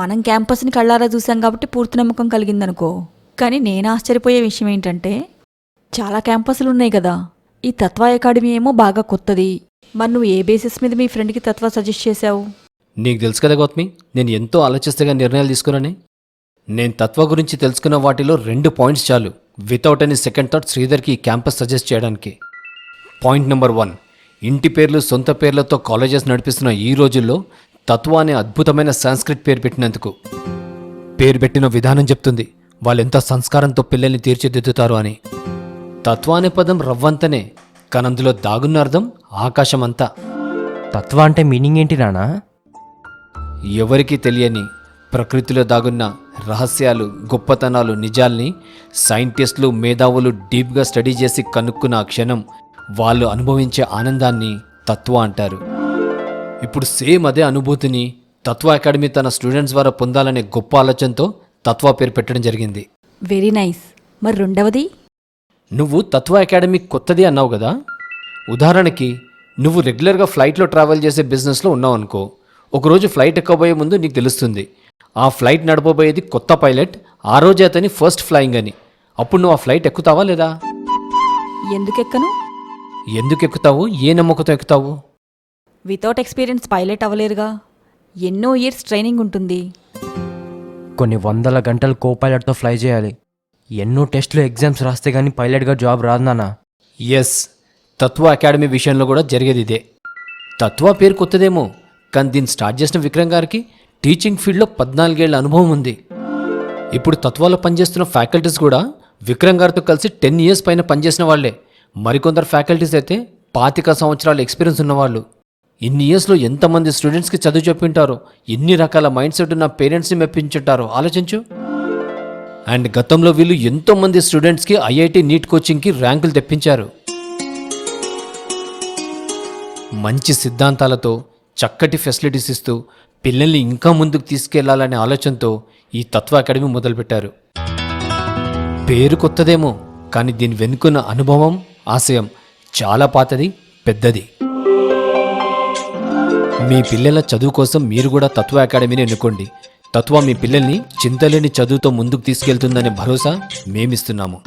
మనం క్యాంపస్ని కళ్ళారా చూసాం కాబట్టి పూర్తి నమ్మకం కలిగిందనుకో. కానీ నేను ఆశ్చర్యపోయే విషయం ఏంటంటే చాలా క్యాంపస్లు ఉన్నాయి కదా. ఈ తత్వ అకాడమీ ఏమో బాగా కొత్తది. మరి నువ్వు ఏ బేసిస్ మీద మీ ఫ్రెండ్కి తత్వ సజెస్ట్ చేశావు? నీకు తెలుసు కదా గౌతమి నేను ఎంతో ఆలోచిస్తేగా నిర్ణయాలు తీసుకున్నానే. నేను తత్వ గురించి తెలుసుకున్న వాటిలో రెండు పాయింట్స్ చాలు. వితౌట్ ఎనీ సెకండ్ థాట్ శ్రీధర్కి ఈ క్యాంపస్ సజెస్ట్ చేయడానికి. పాయింట్ నెంబర్ వన్ ఇంటి పేర్లు సొంత పేర్లతో కాలేజెస్ నడిపిస్తున్న ఈ రోజుల్లో తత్వ అనే అద్భుతమైన సాంస్క్రిట్ పేరు పెట్టినందుకు. పేరు పెట్టిన విధానం చెప్తుంది వాళ్ళెంత సంస్కారంతో పిల్లల్ని తీర్చిదిద్దుతారు అని. తత్వ అనే పదం రవ్వంతనే కానీ అందులో దాగున్న అర్థం ఆకాశమంతా. తత్వ అంటే మీనింగ్ ఏంటి నానా? ఎవరికీ తెలియని ప్రకృతిలో దాగున్న రహస్యాలు గొప్పతనాలు నిజాల్ని సైంటిస్టులు మేధావులు డీప్గా స్టడీ చేసి కనుక్కున్న ఆ క్షణం వాళ్ళు అనుభవించే ఆనందాన్ని తత్వ అంటారు. ఇప్పుడు సేమ్ అదే అనుభూతిని తత్వ అకాడమీ తన స్టూడెంట్స్ ద్వారా పొందాలనే గొప్ప ఆలోచనతో తత్వ పేరు పెట్టడం జరిగింది. వెరీ నైస్ మరి రెండవది? నువ్వు తత్వ అకాడమీ కొత్తది అన్నావు కదా? ఉదాహరణకి నువ్వు రెగ్యులర్గా ఫ్లైట్లో ట్రావెల్ చేసే బిజినెస్లో ఉన్నావు అనుకో. ఒకరోజు ఫ్లైట్ ఎక్కబోయే ముందు నీకు తెలుస్తుంది. ఆ ఫ్లైట్ నడపబోయేది కొత్త పైలట్ ఆ రోజే అతని ఫస్ట్ ఫ్లయింగ్ అని. అప్పుడు నువ్వు ఆ ఫ్లైట్ ఎక్కుతావా లేదా? ఎందుకెక్కను? ఎందుకు ఎక్కుతావు? ఏ నమ్మకంతో ఎక్కుతావు? వితౌట్ ఎక్స్పీరియన్స్ పైలట్ అవ్వలేరుగా. ఎన్నో ఇయర్స్ ట్రైనింగ్ ఉంటుంది. కొన్ని వందల గంటలు కో పైలట్తో ఫ్లై చేయాలి. ఎన్నో టెస్టులు ఎగ్జామ్స్ రాస్తే కానీ పైలట్గా జాబ్ రాదు నాన్న. ఎస్ తత్వ అకాడమీ విషయంలో కూడా జరిగేది ఇదే. తత్వ పేరు కొత్తదేమో కానీ దీన్ని స్టార్ట్ చేసిన విక్రమ్ గారికి టీచింగ్ ఫీల్డ్లో పద్నాలుగేళ్ళ అనుభవం ఉంది. ఇప్పుడు తత్వాలో పనిచేస్తున్న ఫ్యాకల్టీస్ కూడా విక్రమ్ గారితో కలిసి టెన్ ఇయర్స్ పైన పనిచేసిన వాళ్ళే. మరికొందరు ఫ్యాకల్టీస్ అయితే పాతిక సంవత్సరాల ఎక్స్పీరియన్స్ ఉన్నవాళ్ళు. ఇన్ని ఇయర్స్లో ఎంతమంది స్టూడెంట్స్కి చదువు చెప్పింటారో? ఎన్ని రకాల మైండ్ సెట్ ఉన్న పేరెంట్స్ని మెప్పించుంటారో? ఆలోచించు. అండ్ గతంలో వీళ్ళు ఎంతోమంది స్టూడెంట్స్కి ఐఐటి నీట్ కోచింగ్కి ర్యాంకులు తెప్పించారు. మంచి సిద్ధాంతాలతో చక్కటి ఫెసిలిటీస్ ఇస్తూ పిల్లల్ని ఇంకా ముందుకు తీసుకెళ్ళాలనే ఆలోచనతో ఈ తత్వ అకాడమీ మొదలుపెట్టారు. పేరు కొత్తదేమో కానీ దీని వెనుకున్న అనుభవం ఆశయం చాలా పాతది పెద్దది. మీ పిల్లల చదువు కోసం మీరు కూడా తత్వ అకాడమీని ఎన్నుకోండి. తత్వ మీ పిల్లల్ని చింతలేని చదువుతో ముందుకు తీసుకెళ్తుందనే భరోసా మేమిస్తున్నాము.